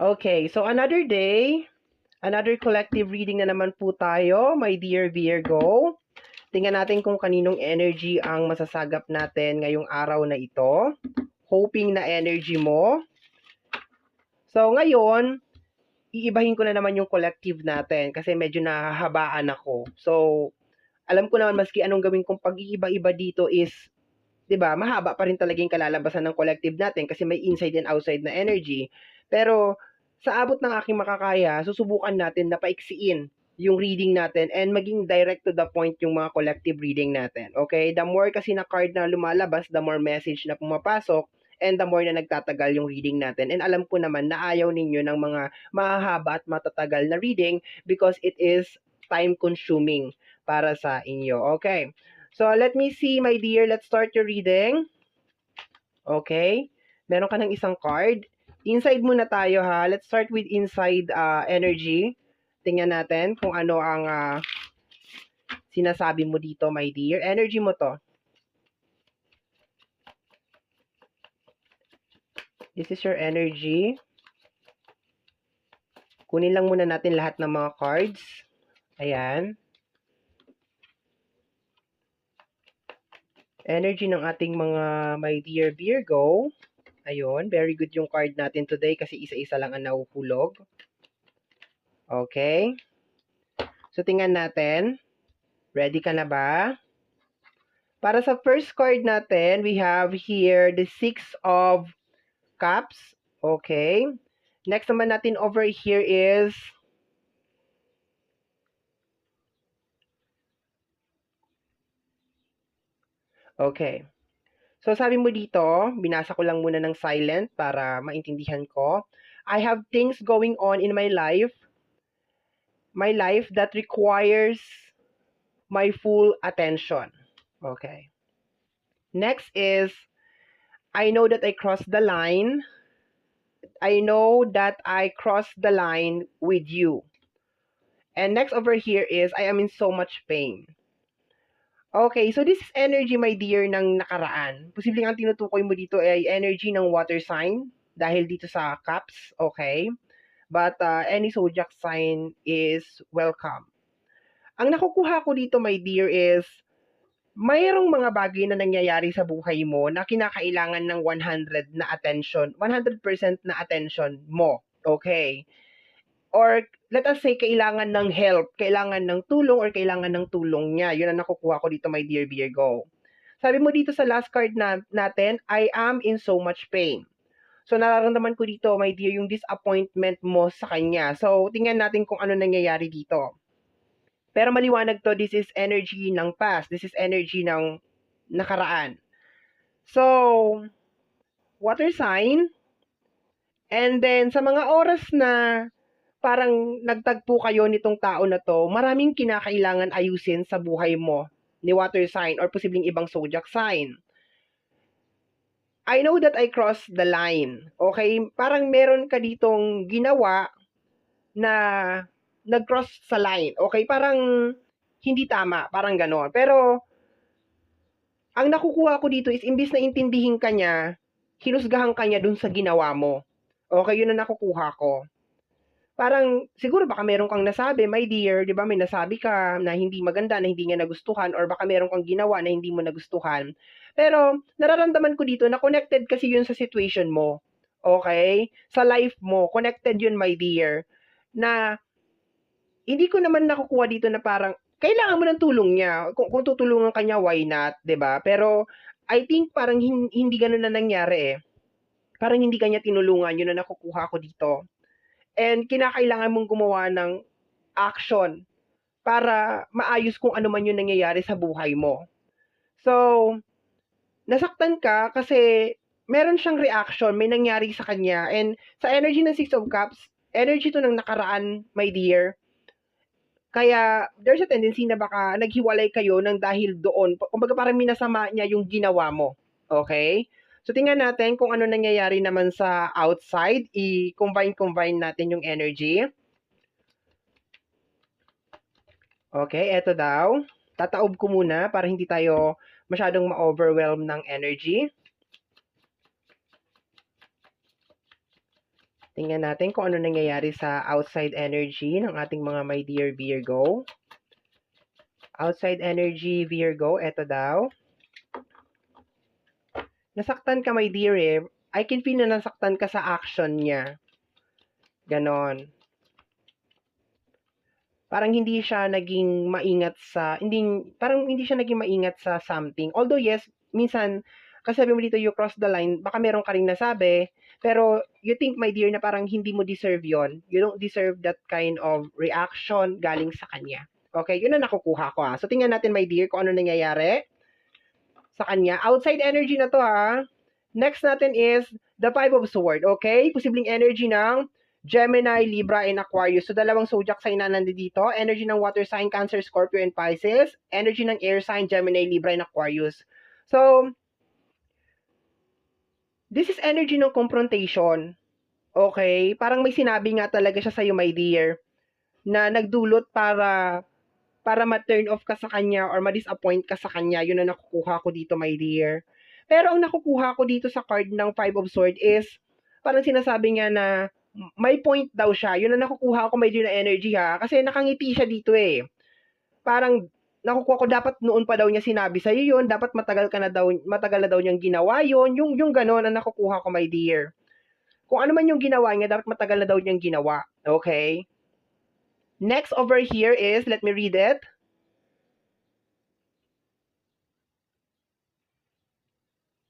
Okay, so another day, another collective reading na naman po tayo, my dear Virgo. Tingnan natin kung kaninong energy ang masasagap natin ngayong araw na ito. Hoping na energy mo. So ngayon, iibahin ko na naman yung collective natin kasi medyo nahahabaan ako. So, alam ko naman maski anong gawin kong pag-iiba-iba dito is 'di ba? Mahaba pa rin talaga yung kalalabasan ng collective natin kasi may inside and outside na energy. Pero sa abot ng aking makakaya, susubukan natin na paiksiin yung reading natin and maging direct to the point yung mga collective reading natin. Okay? The more kasi na card na lumalabas, the more message na pumapasok and the more na nagtatagal yung reading natin. And alam ko naman na ayaw ninyo ng mga mahahaba at matatagal na reading because it is time consuming para sa inyo. Okay? So, let me see, my dear. Let's start your reading. Okay? Meron ka ng isang card. Inside muna tayo ha. Let's start with inside uh, energy. Tingnan natin kung ano ang uh, sinasabi mo dito, my dear. Energy mo to. This is your energy. Kunin lang muna natin lahat ng mga cards. Ayan. Energy ng ating mga my dear Virgo. Ayun, very good yung card natin today kasi isa-isa lang ang nahuhulog. Okay. So, tingnan natin. Ready ka na ba? Para sa first card natin, we have here the Six of Cups. Okay. Next naman natin over here is Okay. So, sabi mo dito, binasa ko lang muna ng silent para maintindihan ko. I have things going on in my life, my life that requires my full attention. Okay. Next is, I know that I crossed the line. I know that I crossed the line with you. And next over here is, I am in so much pain. Okay, so this is energy, my dear, ng nakaraan. Posibleng ang tinutukoy mo dito ay energy ng water sign dahil dito sa cups, okay? But uh, any zodiac sign is welcome. Ang nakukuha ko dito, my dear, is mayroong mga bagay na nangyayari sa buhay mo na kinakailangan ng 100 na attention, 100% na attention mo, okay? Or let us say kailangan ng help, kailangan ng tulong or kailangan ng tulong niya. Yun ang nakukuha ko dito, my dear Virgo. Sabi mo dito sa last card na, natin, I am in so much pain. So, nararamdaman ko dito, my dear, yung disappointment mo sa kanya. So, tingnan natin kung ano nangyayari dito. Pero maliwanag to, this is energy ng past. This is energy ng nakaraan. So, water sign. And then, sa mga oras na parang nagtagpo kayo nitong tao na to, maraming kinakailangan ayusin sa buhay mo ni water sign or posibleng ibang zodiac sign. I know that I crossed the line. Okay? Parang meron ka ditong ginawa na nag-cross sa line. Okay? Parang hindi tama. Parang ganon. Pero, ang nakukuha ko dito is, imbis na intindihin ka niya, hinusgahan ka niya dun sa ginawa mo. Okay? Yun ang nakukuha ko parang siguro baka meron kang nasabi, my dear, 'di ba? May nasabi ka na hindi maganda, na hindi niya nagustuhan or baka meron kang ginawa na hindi mo nagustuhan. Pero nararamdaman ko dito na connected kasi 'yun sa situation mo. Okay? Sa life mo, connected 'yun, my dear. Na hindi ko naman nakukuha dito na parang kailangan mo ng tulong niya. Kung, kung tutulungan kanya, why not, 'di ba? Pero I think parang hindi, hindi ganoon na nangyari eh. Parang hindi kanya tinulungan, yun na nakukuha ko dito and kinakailangan mong gumawa ng action para maayos kung ano man yung nangyayari sa buhay mo. So, nasaktan ka kasi meron siyang reaction, may nangyari sa kanya. And sa energy ng Six of Cups, energy to ng nakaraan, my dear. Kaya, there's a tendency na baka naghiwalay kayo ng dahil doon. Kumbaga parang minasama niya yung ginawa mo. Okay? So, tingnan natin kung ano nangyayari naman sa outside. I-combine-combine natin yung energy. Okay, eto daw. Tataob ko muna para hindi tayo masyadong ma-overwhelm ng energy. Tingnan natin kung ano nangyayari sa outside energy ng ating mga my dear Virgo. Outside energy, Virgo, eto daw. Nasaktan ka, my dear eh. I can feel na nasaktan ka sa action niya. Ganon. Parang hindi siya naging maingat sa, hindi, parang hindi siya naging maingat sa something. Although yes, minsan, kasi sabi mo dito, you cross the line, baka meron ka rin nasabi, pero you think, my dear, na parang hindi mo deserve yon You don't deserve that kind of reaction galing sa kanya. Okay, yun ang nakukuha ko ha. So, tingnan natin, my dear, kung ano nangyayari sa kanya. Outside energy na to ha. Next natin is the Five of Sword, okay? Posibleng energy ng Gemini, Libra, and Aquarius. So, dalawang zodiac sign na nandito. Energy ng water sign, Cancer, Scorpio, and Pisces. Energy ng air sign, Gemini, Libra, and Aquarius. So, this is energy ng confrontation. Okay? Parang may sinabi nga talaga siya sa'yo, my dear, na nagdulot para para ma-turn off ka sa kanya or ma-disappoint ka sa kanya. Yun ang nakukuha ko dito, my dear. Pero ang nakukuha ko dito sa card ng Five of Swords is parang sinasabi niya na may point daw siya. Yun ang nakukuha ko medyo na energy ha. Kasi nakangiti siya dito eh. Parang nakukuha ko dapat noon pa daw niya sinabi sa iyo yun, dapat matagal ka na daw matagal na daw niyang ginawa yun. Yung yung gano'n ang nakukuha ko my dear. Kung ano man yung ginawa niya, dapat matagal na daw niyang ginawa. Okay? Next over here is, let me read it.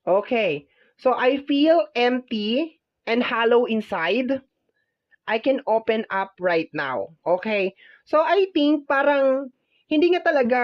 Okay. So I feel empty and hollow inside. I can open up right now. Okay? So I think parang hindi nga talaga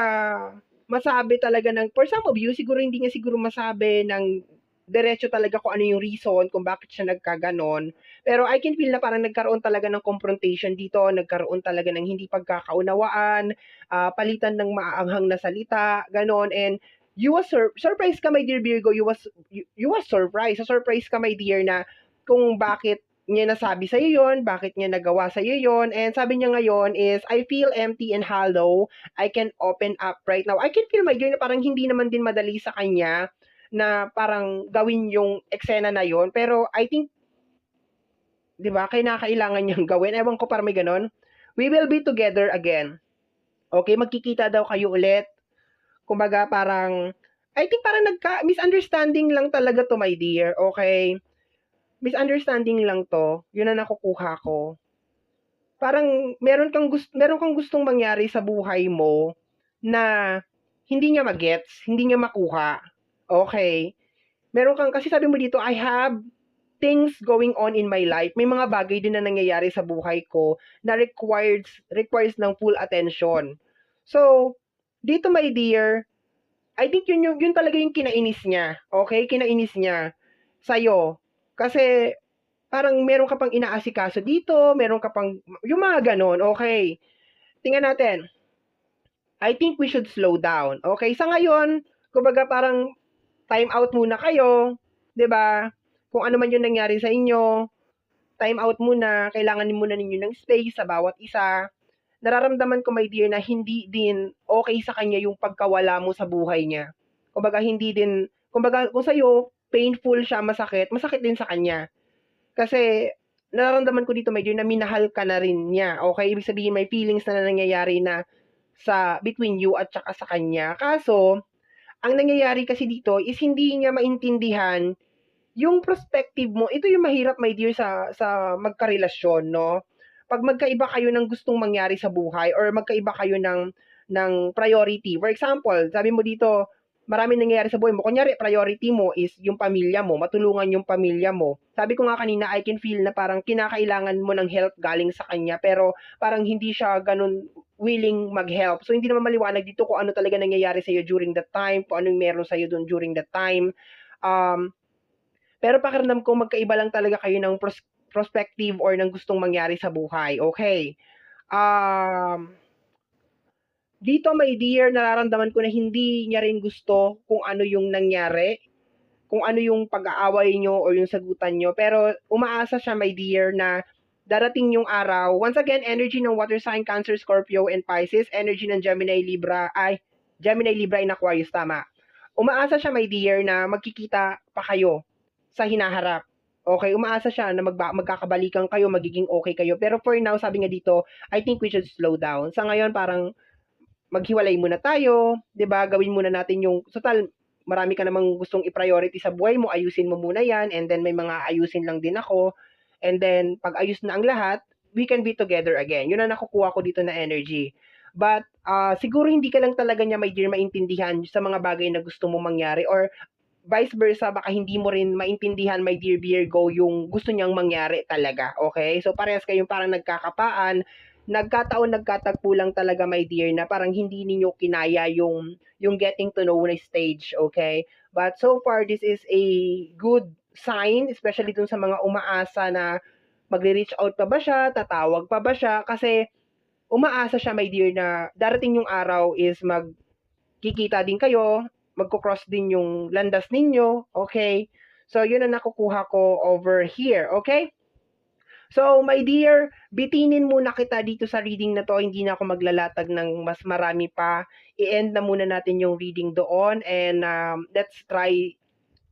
masabi talaga ng for some of you siguro hindi nga siguro masabi ng diretso talaga kung ano yung reason kung bakit siya nagkaganon. Pero I can feel na parang nagkaroon talaga ng confrontation dito, nagkaroon talaga ng hindi pagkakaunawaan, uh, palitan ng maaanghang na salita, ganon. And you was sur- surprised ka, my dear Virgo, you was, you, you was surprised. So, surprised ka, my dear, na kung bakit niya nasabi sa iyo yon, bakit niya nagawa sa iyo yon. And sabi niya ngayon is, I feel empty and hollow. I can open up right now. I can feel my dear na parang hindi naman din madali sa kanya na parang gawin yung eksena na yon. Pero I think, di ba, kailangan niyang gawin. Ewan ko para may ganon. We will be together again. Okay, magkikita daw kayo ulit. Kumbaga parang, I think parang nagka, misunderstanding lang talaga to my dear. Okay? misunderstanding lang to. Yun ang nakukuha ko. Parang meron kang gusto meron kang gustong mangyari sa buhay mo na hindi niya magets, hindi niya makuha. Okay. Meron kang kasi sabi mo dito I have things going on in my life. May mga bagay din na nangyayari sa buhay ko na requires requires ng full attention. So, dito my dear, I think yun, yun, yun talaga yung kinainis niya. Okay? Kinainis niya sa'yo. Kasi, parang meron ka pang inaasikaso dito, meron ka pang, yung mga ganon, okay. Tingnan natin. I think we should slow down. Okay, sa ngayon, kumbaga parang time out muna kayo, 'di ba? Kung ano man 'yung nangyari sa inyo, time out muna, kailangan muna ninyo ng space sa bawat isa. Nararamdaman ko, my dear, na hindi din okay sa kanya yung pagkawala mo sa buhay niya. Kumbaga, hindi din, kumbaga, kung sa'yo, painful siya, masakit, masakit din sa kanya. Kasi, nararamdaman ko dito medyo na minahal ka na rin niya. Okay? Ibig sabihin, may feelings na nangyayari na sa between you at saka sa kanya. Kaso, ang nangyayari kasi dito is hindi niya maintindihan yung perspective mo. Ito yung mahirap, my dear, sa, sa magkarelasyon, no? Pag magkaiba kayo ng gustong mangyari sa buhay or magkaiba kayo ng, ng priority. For example, sabi mo dito, maraming nangyayari sa buhay mo. Kunyari, priority mo is yung pamilya mo, matulungan yung pamilya mo. Sabi ko nga kanina, I can feel na parang kinakailangan mo ng help galing sa kanya, pero parang hindi siya ganun willing mag-help. So, hindi naman maliwanag dito kung ano talaga nangyayari sa'yo during that time, kung anong meron sa'yo doon during that time. Um, pero pakiramdam ko magkaiba lang talaga kayo ng pros- perspective or ng gustong mangyari sa buhay. Okay. Um, dito, my dear, nararamdaman ko na hindi niya rin gusto kung ano yung nangyari, kung ano yung pag-aaway nyo o yung sagutan nyo. Pero umaasa siya, my dear, na darating yung araw. Once again, energy ng water sign, Cancer, Scorpio, and Pisces. Energy ng Gemini, Libra, ay, Gemini, Libra, and Aquarius, tama. Umaasa siya, my dear, na magkikita pa kayo sa hinaharap. Okay, umaasa siya na magba- magkakabalikan kayo, magiging okay kayo. Pero for now, sabi nga dito, I think we should slow down. Sa ngayon, parang maghiwalay muna tayo, 'di ba? Gawin muna natin yung total marami ka namang gustong i-priority sa buhay mo, ayusin mo muna 'yan and then may mga ayusin lang din ako. And then pag ayos na ang lahat, we can be together again. Yun ang nakukuha ko dito na energy. But ah, siguro hindi ka lang talaga niya may dear maintindihan sa mga bagay na gusto mo mangyari or vice versa, baka hindi mo rin maintindihan my dear Virgo yung gusto niyang mangyari talaga. Okay? So parehas kayong parang nagkakapaan, nagkataon nagkatagpo lang talaga my dear na parang hindi ninyo kinaya yung yung getting to know na stage, okay? But so far this is a good sign especially dun sa mga umaasa na magre-reach out pa ba siya, tatawag pa ba siya kasi umaasa siya my dear na darating yung araw is magkikita din kayo, magko-cross din yung landas ninyo, okay? So yun ang nakukuha ko over here, okay? So, my dear, bitinin muna kita dito sa reading na to. Hindi na ako maglalatag ng mas marami pa. I-end na muna natin yung reading doon and um, let's try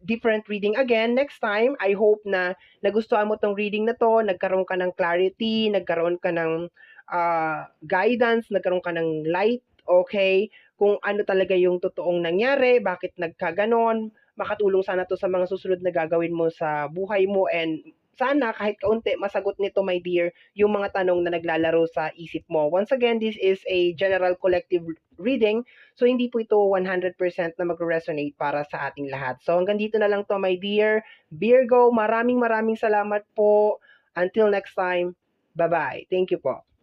different reading again next time. I hope na nagustuhan mo tong reading na to, nagkaroon ka ng clarity, nagkaroon ka ng uh, guidance, nagkaroon ka ng light, okay? Kung ano talaga yung totoong nangyari, bakit nagkaganon, makatulong sana to sa mga susunod na gagawin mo sa buhay mo and sana kahit kaunti masagot nito my dear yung mga tanong na naglalaro sa isip mo. Once again, this is a general collective reading. So hindi po ito 100% na magre-resonate para sa ating lahat. So hanggang dito na lang to my dear Virgo. Maraming maraming salamat po. Until next time. Bye-bye. Thank you po.